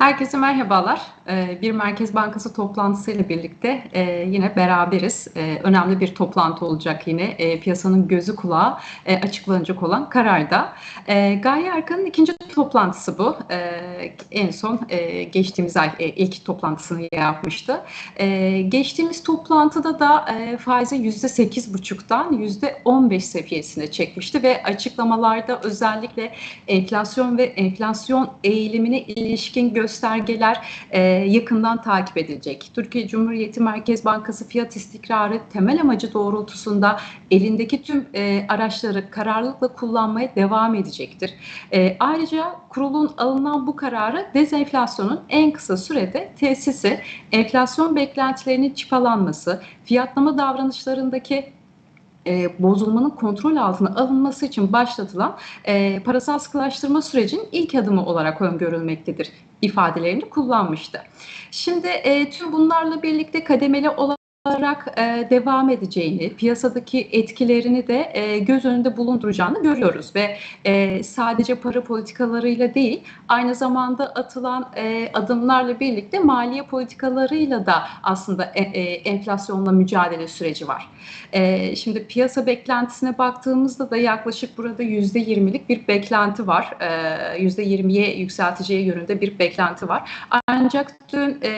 Herkese merhabalar. Ee, bir Merkez Bankası toplantısıyla birlikte e, yine beraberiz. E, önemli bir toplantı olacak yine. E, piyasanın gözü kulağı açıklanacak olan kararda. Gaye Erkan'ın ikinci toplantısı bu. En son geçtiğimiz ay ilk toplantısını yapmıştı. Geçtiğimiz toplantıda da faizi %8,5'dan %15 seviyesine çekmişti ve açıklamalarda özellikle enflasyon ve enflasyon eğilimine ilişkin göstergeler yakından takip edilecek. Türkiye Cumhuriyeti Merkez Bankası fiyat istikrarı temel amacı doğrultusunda elindeki tüm e, araçları kararlılıkla kullanmaya devam edecektir. E, ayrıca kurulun alınan bu kararı dezenflasyonun en kısa sürede tesisi, enflasyon beklentilerinin çıpalanması, fiyatlama davranışlarındaki e, bozulmanın kontrol altına alınması için başlatılan e, parasal sıkılaştırma sürecinin ilk adımı olarak öngörülmektedir ifadelerini kullanmıştı. Şimdi e, tüm bunlarla birlikte kademeli olan olarak e, devam edeceğini, piyasadaki etkilerini de e, göz önünde bulunduracağını görüyoruz ve e, sadece para politikalarıyla değil, aynı zamanda atılan e, adımlarla birlikte maliye politikalarıyla da aslında e, e, enflasyonla mücadele süreci var. E, şimdi piyasa beklentisine baktığımızda da yaklaşık burada yüzde yirmilik bir beklenti var. Yüzde yirmiye yükselteceği yönünde bir beklenti var. Ancak dün e,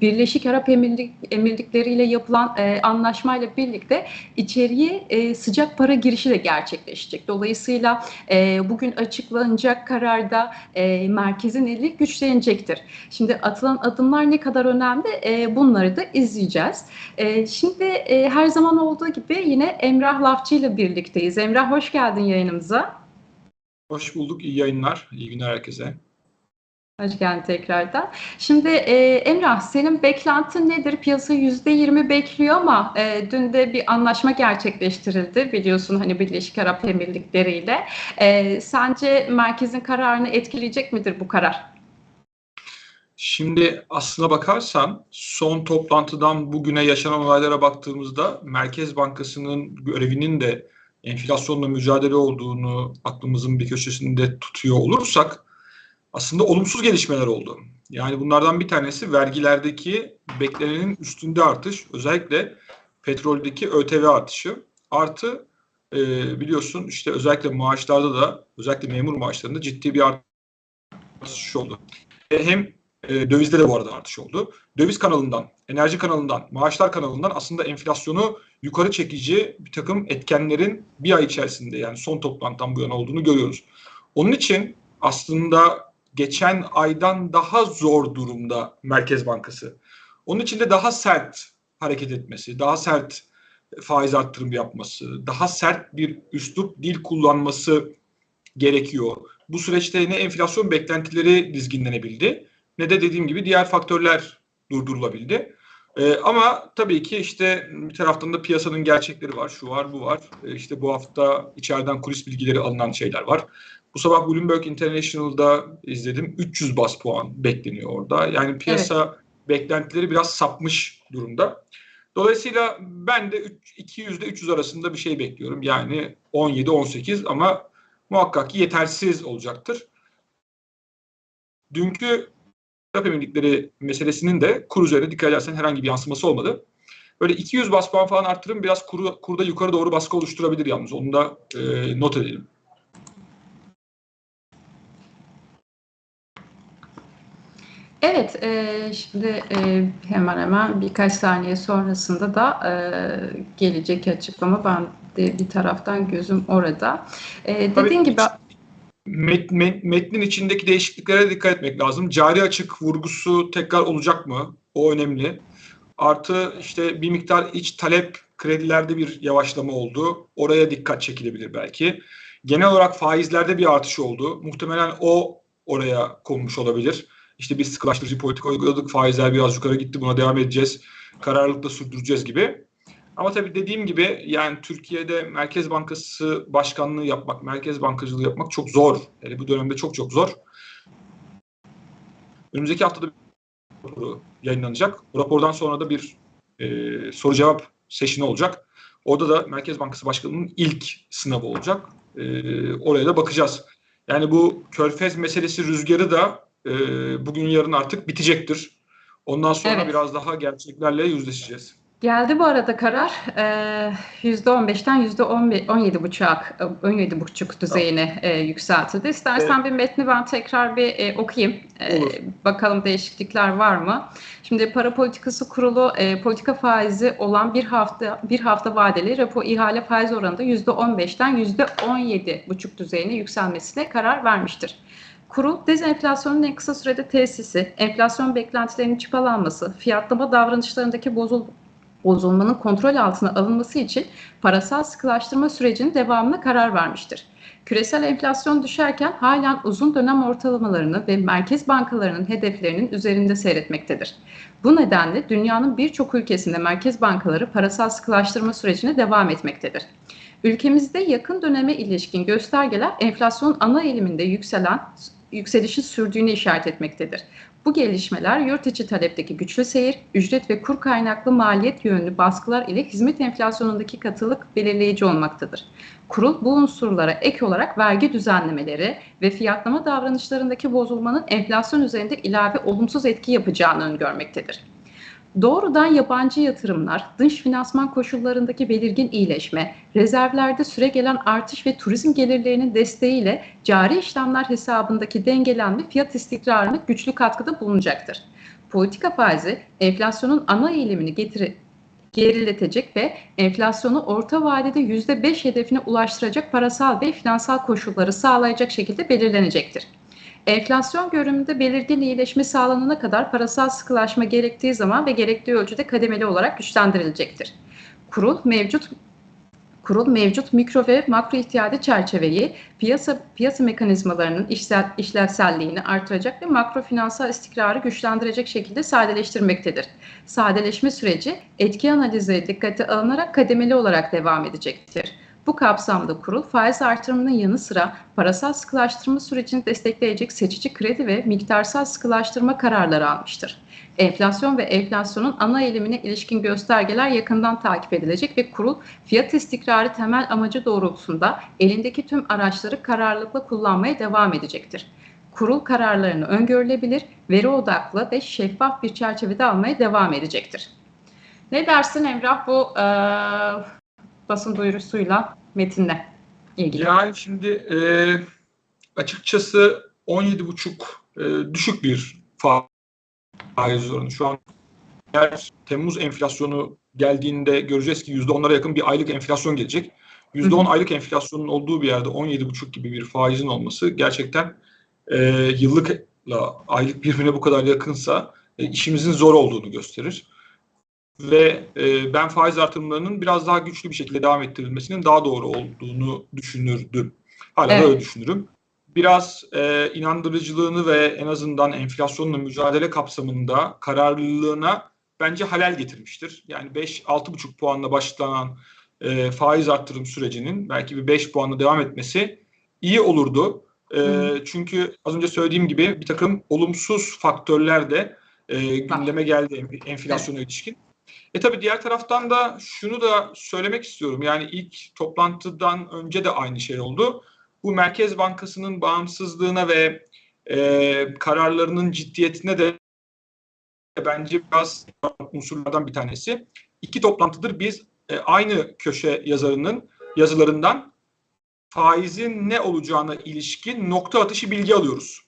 Birleşik Arap Emirlik, Emirlikleri ülkeleriyle yapılan e, anlaşmayla birlikte içeriye e, sıcak para girişi de gerçekleşecek. Dolayısıyla e, bugün açıklanacak kararda e, merkezin eli güçlenecektir. Şimdi atılan adımlar ne kadar önemli e, bunları da izleyeceğiz. E, şimdi e, her zaman olduğu gibi yine Emrah Lafçı ile birlikteyiz. Emrah hoş geldin yayınımıza. Hoş bulduk. İyi yayınlar. İyi günler herkese. Hoş geldin tekrardan. Şimdi e, Emrah senin beklentin nedir? Piyasa yüzde yirmi bekliyor ama e, dün de bir anlaşma gerçekleştirildi biliyorsun hani Birleşik Arap Emirlikleri ile. E, sence merkezin kararını etkileyecek midir bu karar? Şimdi aslına bakarsan son toplantıdan bugüne yaşanan olaylara baktığımızda Merkez Bankası'nın görevinin de enflasyonla mücadele olduğunu aklımızın bir köşesinde tutuyor olursak aslında olumsuz gelişmeler oldu. Yani bunlardan bir tanesi vergilerdeki beklenenin üstünde artış. Özellikle petroldeki ÖTV artışı. Artı e, biliyorsun işte özellikle maaşlarda da özellikle memur maaşlarında ciddi bir artış oldu. E, hem e, dövizde de bu arada artış oldu. Döviz kanalından, enerji kanalından, maaşlar kanalından aslında enflasyonu yukarı çekici bir takım etkenlerin bir ay içerisinde yani son toplantıdan bu yana olduğunu görüyoruz. Onun için aslında geçen aydan daha zor durumda Merkez Bankası. Onun için de daha sert hareket etmesi, daha sert faiz arttırım yapması, daha sert bir üslup dil kullanması gerekiyor. Bu süreçte ne enflasyon beklentileri dizginlenebildi ne de dediğim gibi diğer faktörler durdurulabildi. Ee, ama tabii ki işte bir taraftan da piyasanın gerçekleri var. Şu var, bu var. Ee, işte bu hafta içeriden kulis bilgileri alınan şeyler var. Bu sabah Bloomberg International'da izledim. 300 bas puan bekleniyor orada. Yani piyasa evet. beklentileri biraz sapmış durumda. Dolayısıyla ben de 200 ile 300 arasında bir şey bekliyorum. Yani 17-18 ama muhakkak ki yetersiz olacaktır. Dünkü Arap Emirlikleri meselesinin de kur üzerine dikkat edersen herhangi bir yansıması olmadı. Böyle 200 bas puan falan arttırım biraz kuru, kurda yukarı doğru baskı oluşturabilir yalnız. Onu da e, not edelim. Evet, e, şimdi e, hemen hemen birkaç saniye sonrasında da e, gelecek açıklama. Ben de bir taraftan gözüm orada. E, dediğin gibi... Met, met, metnin içindeki değişikliklere dikkat etmek lazım. Cari açık vurgusu tekrar olacak mı? O önemli. Artı işte bir miktar iç talep kredilerde bir yavaşlama oldu. Oraya dikkat çekilebilir belki. Genel olarak faizlerde bir artış oldu. Muhtemelen o oraya konmuş olabilir. İşte biz sıkılaştırıcı politika uyguladık, faizler biraz yukarı gitti, buna devam edeceğiz, kararlılıkla sürdüreceğiz gibi. Ama tabii dediğim gibi yani Türkiye'de Merkez Bankası başkanlığı yapmak, merkez bankacılığı yapmak çok zor. Yani bu dönemde çok çok zor. Önümüzdeki haftada bir yayınlanacak. Bu rapordan sonra da bir e, soru cevap seçini olacak. Orada da Merkez Bankası Başkanı'nın ilk sınavı olacak. E, oraya da bakacağız. Yani bu körfez meselesi rüzgarı da e, bugün yarın artık bitecektir. Ondan sonra Evet. biraz daha gerçeklerle yüzleşeceğiz. Geldi bu arada karar. Ee, %15'ten %17,5'a 17,5 düzeyine e, yükseltildi. İstersen bir metni ben tekrar bir e, okuyayım. E, Olur. bakalım değişiklikler var mı? Şimdi para politikası kurulu e, politika faizi olan bir hafta bir hafta vadeli repo ihale faiz oranında %15'ten %17,5 düzeyine yükselmesine karar vermiştir. Kurul, dezenflasyonun en kısa sürede tesisi, enflasyon beklentilerinin çıpalanması, fiyatlama davranışlarındaki bozul bozulmanın kontrol altına alınması için parasal sıkılaştırma sürecinin devamına karar vermiştir. Küresel enflasyon düşerken halen uzun dönem ortalamalarını ve merkez bankalarının hedeflerinin üzerinde seyretmektedir. Bu nedenle dünyanın birçok ülkesinde merkez bankaları parasal sıkılaştırma sürecine devam etmektedir. Ülkemizde yakın döneme ilişkin göstergeler enflasyon ana eğiliminde yükselen yükselişin sürdüğünü işaret etmektedir. Bu gelişmeler yurt içi talepteki güçlü seyir, ücret ve kur kaynaklı maliyet yönlü baskılar ile hizmet enflasyonundaki katılık belirleyici olmaktadır. Kurul bu unsurlara ek olarak vergi düzenlemeleri ve fiyatlama davranışlarındaki bozulmanın enflasyon üzerinde ilave olumsuz etki yapacağını öngörmektedir. Doğrudan yabancı yatırımlar, dış finansman koşullarındaki belirgin iyileşme, rezervlerde süregelen artış ve turizm gelirlerinin desteğiyle cari işlemler hesabındaki dengelenme fiyat istikrarına güçlü katkıda bulunacaktır. Politika faizi enflasyonun ana eğilimini getiri, geriletecek ve enflasyonu orta vadede %5 hedefine ulaştıracak parasal ve finansal koşulları sağlayacak şekilde belirlenecektir. Enflasyon görünümünde belirgin iyileşme sağlanana kadar parasal sıkılaşma gerektiği zaman ve gerektiği ölçüde kademeli olarak güçlendirilecektir. Kurul mevcut Kurul mevcut mikro ve makro ihtiyadi çerçeveyi piyasa piyasa mekanizmalarının işsel, işlevselliğini artıracak ve makro finansal istikrarı güçlendirecek şekilde sadeleştirmektedir. Sadeleşme süreci etki analizi dikkate alınarak kademeli olarak devam edecektir. Bu kapsamda kurul faiz artırımının yanı sıra parasal sıkılaştırma sürecini destekleyecek seçici kredi ve miktarsal sıkılaştırma kararları almıştır. Enflasyon ve enflasyonun ana eğilimine ilişkin göstergeler yakından takip edilecek ve kurul fiyat istikrarı temel amacı doğrultusunda elindeki tüm araçları kararlılıkla kullanmaya devam edecektir. Kurul kararlarını öngörülebilir, veri odaklı ve şeffaf bir çerçevede almaya devam edecektir. Ne dersin Emrah bu e, basın duyurusuyla metinle ilgili? Yani şimdi e, açıkçası 17,5 e, düşük bir faiz oranı. Şu an eğer Temmuz enflasyonu geldiğinde göreceğiz ki %10'lara yakın bir aylık enflasyon gelecek. %10 aylık enflasyonun olduğu bir yerde 17,5 gibi bir faizin olması gerçekten e, yıllıkla aylık birbirine bu kadar yakınsa e, işimizin zor olduğunu gösterir. Ve e, ben faiz artırımlarının biraz daha güçlü bir şekilde devam ettirilmesinin daha doğru olduğunu düşünürdüm. Hala Evet. da öyle düşünürüm. Biraz e, inandırıcılığını ve en azından enflasyonla mücadele kapsamında kararlılığına bence halel getirmiştir. Yani 5-6,5 puanla başlanan e, faiz arttırım sürecinin belki bir 5 puanla devam etmesi iyi olurdu. E, çünkü az önce söylediğim gibi bir takım olumsuz faktörler de e, gündeme geldi enf- enflasyona ilişkin. E tabii diğer taraftan da şunu da söylemek istiyorum. Yani ilk toplantıdan önce de aynı şey oldu. Bu Merkez Bankası'nın bağımsızlığına ve e, kararlarının ciddiyetine de bence biraz unsurlardan bir tanesi. İki toplantıdır biz e, aynı köşe yazarının yazılarından faizin ne olacağına ilişkin nokta atışı bilgi alıyoruz.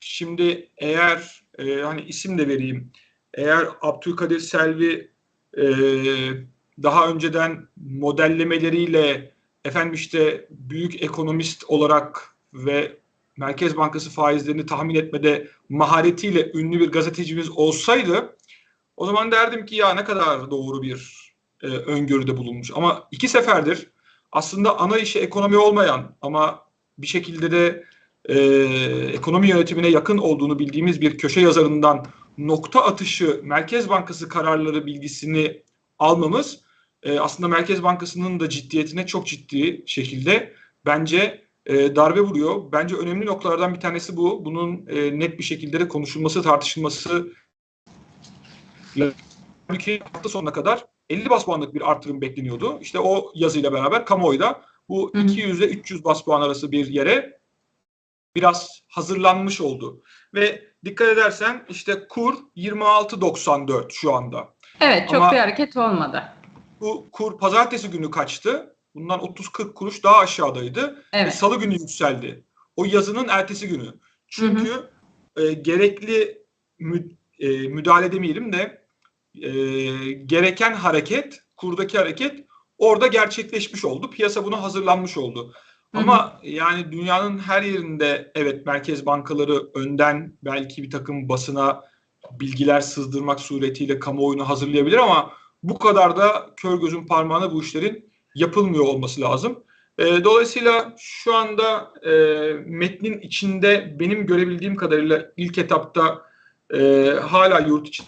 Şimdi eğer e, hani isim de vereyim. Eğer Abdülkadir Selvi e, daha önceden modellemeleriyle efendim işte büyük ekonomist olarak ve Merkez Bankası faizlerini tahmin etmede maharetiyle ünlü bir gazetecimiz olsaydı o zaman derdim ki ya ne kadar doğru bir e, öngörüde bulunmuş. Ama iki seferdir aslında ana işi ekonomi olmayan ama bir şekilde de e, ekonomi yönetimine yakın olduğunu bildiğimiz bir köşe yazarından nokta atışı Merkez Bankası kararları bilgisini almamız e, aslında Merkez Bankası'nın da ciddiyetine çok ciddi şekilde bence e, darbe vuruyor. Bence önemli noktalardan bir tanesi bu. Bunun e, net bir şekilde de konuşulması, tartışılması Halbuki hafta sonuna kadar 50 bas puanlık bir artırım bekleniyordu. İşte o yazıyla beraber kamuoyu da bu Hı hı. 200 ile 300 bas puan arası bir yere biraz hazırlanmış oldu. Ve dikkat edersen işte kur 26.94 şu anda. Evet çok Ama- bir hareket olmadı. Bu kur pazartesi günü kaçtı. Bundan 30-40 kuruş daha aşağıdaydı. Ve Evet. salı günü yükseldi. O yazının ertesi günü. Çünkü e, gerekli mü, e, müdahale demeyelim de e, gereken hareket, kurdaki hareket orada gerçekleşmiş oldu. Piyasa buna hazırlanmış oldu. Ama yani dünyanın her yerinde evet merkez bankaları önden belki bir takım basına bilgiler sızdırmak suretiyle kamuoyunu hazırlayabilir ama bu kadar da kör gözün parmağına bu işlerin yapılmıyor olması lazım. E, dolayısıyla şu anda e, metnin içinde benim görebildiğim kadarıyla ilk etapta e, hala yurt içi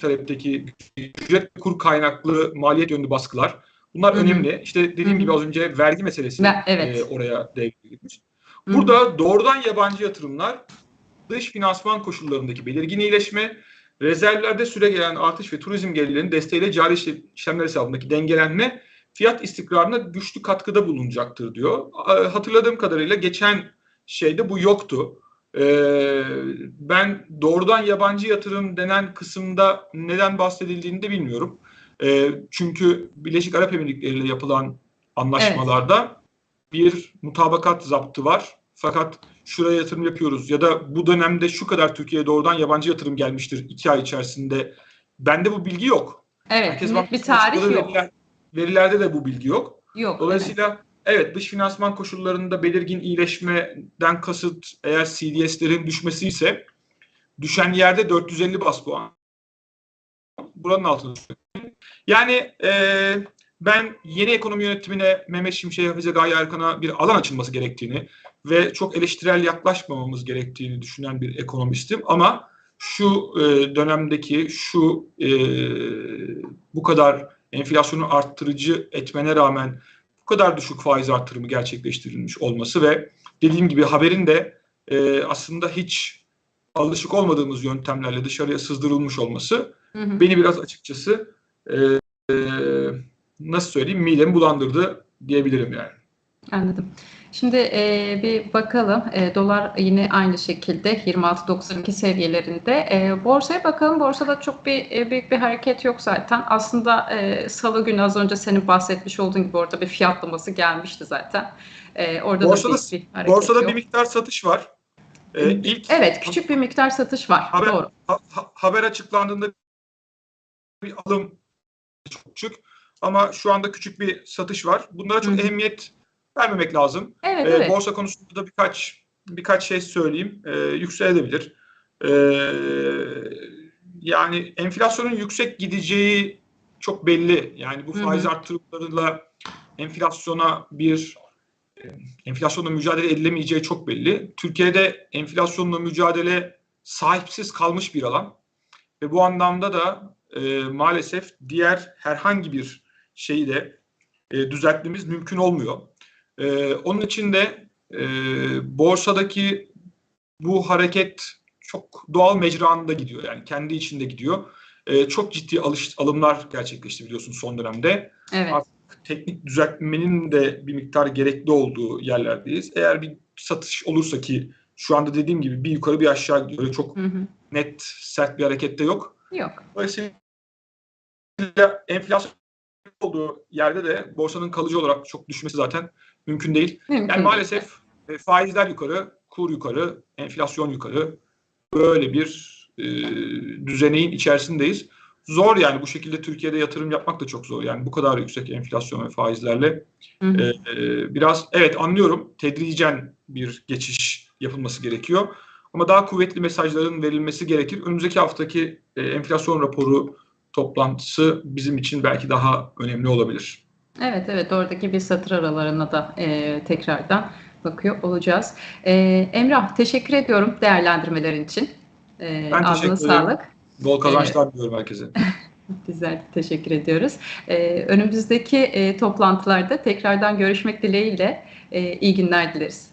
talepteki ücret kur kaynaklı maliyet yönlü baskılar. Bunlar Hı hı. önemli. İşte dediğim Hı hı. gibi az önce vergi meselesi Ve- evet. e, oraya devreye girmiş. Burada doğrudan yabancı yatırımlar, dış finansman koşullarındaki belirgin iyileşme, rezervlerde süre gelen artış ve turizm gelirlerinin desteğiyle cari işlem- işlemler hesabındaki dengelenme fiyat istikrarına güçlü katkıda bulunacaktır diyor. Hatırladığım kadarıyla geçen şeyde bu yoktu. E, ben doğrudan yabancı yatırım denen kısımda neden bahsedildiğini de bilmiyorum. E, çünkü Birleşik Arap Emirlikleri ile yapılan anlaşmalarda bir mutabakat zaptı var. Fakat şuraya yatırım yapıyoruz ya da bu dönemde şu kadar Türkiye'ye doğrudan yabancı yatırım gelmiştir iki ay içerisinde. Bende bu bilgi yok. Evet. Merkez net bir tarih yok. veriler- verilerde de bu bilgi yok. Yok. Dolayısıyla evet dış finansman koşullarında belirgin iyileşmeden kasıt eğer CDS'lerin düşmesi ise düşen yerde 450 bas puan. Buranın altında. Yani e, ben yeni ekonomi yönetimine Mehmet Şimşek, Hafize Gaye Erkan'a bir alan açılması gerektiğini ve çok eleştirel yaklaşmamamız gerektiğini düşünen bir ekonomistim. Ama şu e, dönemdeki şu e, bu kadar enflasyonu arttırıcı etmene rağmen bu kadar düşük faiz artırımı gerçekleştirilmiş olması ve dediğim gibi haberin de e, aslında hiç alışık olmadığımız yöntemlerle dışarıya sızdırılmış olması Hı hı. beni biraz açıkçası e, e, nasıl söyleyeyim midemi bulandırdı diyebilirim yani. Anladım. Şimdi e, bir bakalım. E, dolar yine aynı şekilde 26.92 seviyelerinde. E, borsaya bakalım. Borsada çok bir e, büyük bir hareket yok zaten. Aslında e, Salı günü az önce senin bahsetmiş olduğun gibi orada bir fiyatlaması gelmişti zaten. E, orada Borsada- da büyük bir hareket Borsada yok. bir miktar satış var. E, ilk Evet, küçük bir miktar satış var. Haber- Doğru. ha- ha- haber açıklandığında bir alım çok küçük ama şu anda küçük bir satış var. Bunlara çok Hı hı. ehemmiyet vermemek lazım. Evet, Ee, evet. Borsa konusunda da birkaç birkaç şey söyleyeyim. Ee, yükselebilir. Ee, yani enflasyonun yüksek gideceği çok belli. Yani bu faiz artırımlarıyla enflasyona bir enflasyonla mücadele edilemeyeceği çok belli. Türkiye'de enflasyonla mücadele sahipsiz kalmış bir alan ve bu anlamda da e, maalesef diğer herhangi bir şeyi de e, düzeltmemiz mümkün olmuyor. E, onun için de e, borsadaki bu hareket çok doğal mecranında gidiyor. Yani kendi içinde gidiyor. E, çok ciddi alış, alımlar gerçekleşti biliyorsun son dönemde. Evet. Teknik düzeltmenin de bir miktar gerekli olduğu yerlerdeyiz. Eğer bir satış olursa ki şu anda dediğim gibi bir yukarı bir aşağı gidiyor. Çok Hı hı. net sert bir harekette yok. Yok. Dolayısıyla enflasyon olduğu yerde de borsanın kalıcı olarak çok düşmesi zaten mümkün değil. Mümkün Yani maalesef e, faizler yukarı, kur yukarı, enflasyon yukarı. Böyle bir e, düzeneğin içerisindeyiz. Zor yani bu şekilde Türkiye'de yatırım yapmak da çok zor. Yani bu kadar yüksek enflasyon ve faizlerle Hı hı. e, e, biraz evet anlıyorum tedricen bir geçiş yapılması gerekiyor. Ama daha kuvvetli mesajların verilmesi gerekir. Önümüzdeki haftaki e, enflasyon raporu toplantısı bizim için belki daha önemli olabilir. Evet evet oradaki bir satır aralarına da e, tekrardan bakıyor olacağız. E, Emrah teşekkür ediyorum değerlendirmelerin için. E, Ben teşekkür ederim. sağlık. Bol kazançlar diliyorum herkese. Güzel teşekkür ediyoruz. E, önümüzdeki e, toplantılarda tekrardan görüşmek dileğiyle e, iyi günler dileriz.